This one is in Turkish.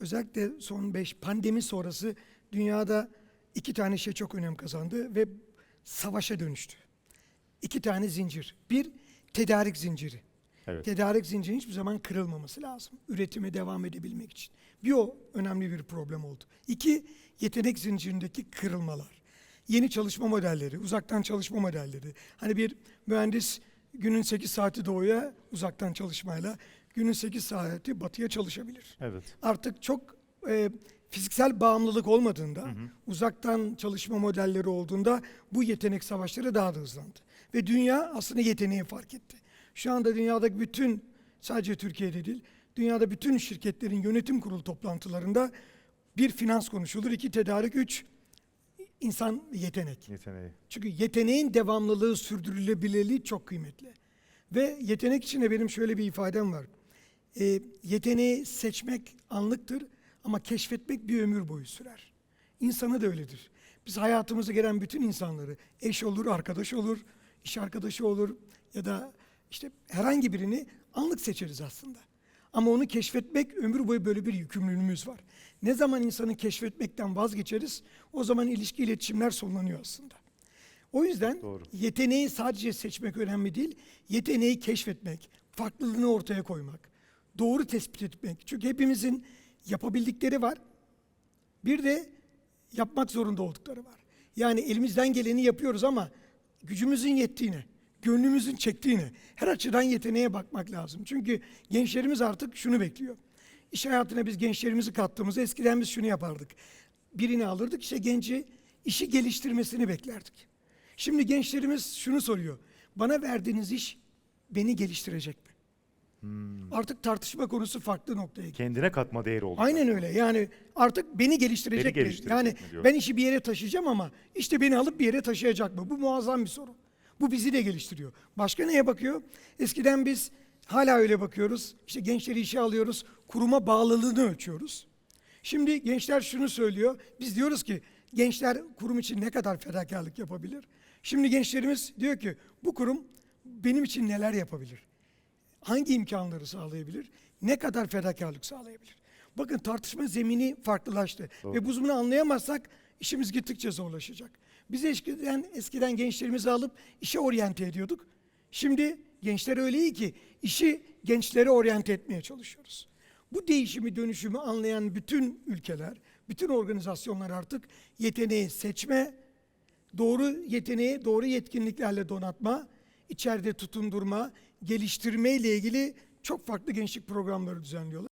özellikle son 5 pandemi sonrası dünyada iki tane şey çok önem kazandı ve savaşa dönüştü. İki tane zincir. Bir, tedarik zinciri. Evet. Tedarik zincirinin hiçbir zaman kırılmaması lazım. Üretime devam edebilmek için. Bir o önemli bir problem oldu. İki, yetenek zincirindeki kırılmalar. Yeni çalışma modelleri, uzaktan çalışma modelleri. Hani bir mühendis günün 8 saati doğuya uzaktan çalışmayla, günün 8 saati batıya çalışabilir. Evet. Artık çok e, fiziksel bağımlılık olmadığında, uzaktan çalışma modelleri olduğunda bu yetenek savaşları daha da hızlandı. Ve dünya aslında yeteneği fark etti. Şu anda dünyadaki bütün, sadece Türkiye'de değil, dünyada bütün şirketlerin yönetim kurulu toplantılarında bir finans konuşulur, iki tedarik, üç insan yetenek. Yeteneği. Çünkü yeteneğin devamlılığı, sürdürülebilirliği çok kıymetli. Ve yetenek için de benim şöyle bir ifadem var. Ee, yeteneği seçmek anlıktır ama keşfetmek bir ömür boyu sürer. İnsanı da öyledir. Biz hayatımıza gelen bütün insanları, eş olur, arkadaş olur, iş arkadaşı olur ya da işte herhangi birini anlık seçeriz aslında. Ama onu keşfetmek ömür boyu böyle bir yükümlülüğümüz var. Ne zaman insanı keşfetmekten vazgeçeriz o zaman ilişki iletişimler sonlanıyor aslında. O yüzden Doğru. yeteneği sadece seçmek önemli değil, yeteneği keşfetmek, farklılığını ortaya koymak, doğru tespit etmek. Çünkü hepimizin yapabildikleri var, bir de yapmak zorunda oldukları var. Yani elimizden geleni yapıyoruz ama gücümüzün yettiğine, gönlümüzün çektiğine, her açıdan yeteneğe bakmak lazım. Çünkü gençlerimiz artık şunu bekliyor. İş hayatına biz gençlerimizi kattığımızda eskiden biz şunu yapardık. Birini alırdık işte genci işi geliştirmesini beklerdik. Şimdi gençlerimiz şunu soruyor. Bana verdiğiniz iş beni geliştirecek mi? Artık tartışma konusu farklı noktaya gidiyor. Kendine katma değeri oldu. Aynen öyle. Yani artık beni geliştirecek, Beni mi? geliştirecek Yani mi diyor. ben işi bir yere taşıyacağım ama işte beni alıp bir yere taşıyacak mı? Bu muazzam bir sorun. Bu bizi de geliştiriyor. Başka neye bakıyor? Eskiden biz hala öyle bakıyoruz. İşte gençleri işe alıyoruz. Kuruma bağlılığını ölçüyoruz. Şimdi gençler şunu söylüyor. Biz diyoruz ki gençler kurum için ne kadar fedakarlık yapabilir? Şimdi gençlerimiz diyor ki bu kurum benim için neler yapabilir? Hangi imkanları sağlayabilir, ne kadar fedakarlık sağlayabilir. Bakın tartışma zemini farklılaştı Doğru. ve biz bunu anlayamazsak işimiz gittikçe zorlaşacak. Biz eskiden, eskiden gençlerimizi alıp işe oryante ediyorduk. Şimdi gençler öyle iyi ki işi gençlere oryante etmeye çalışıyoruz. Bu değişimi, dönüşümü anlayan bütün ülkeler, bütün organizasyonlar artık yeteneği seçme, doğru yeteneği doğru yetkinliklerle donatma, içeride tutundurma, geliştirme ile ilgili çok farklı gençlik programları düzenliyorlar.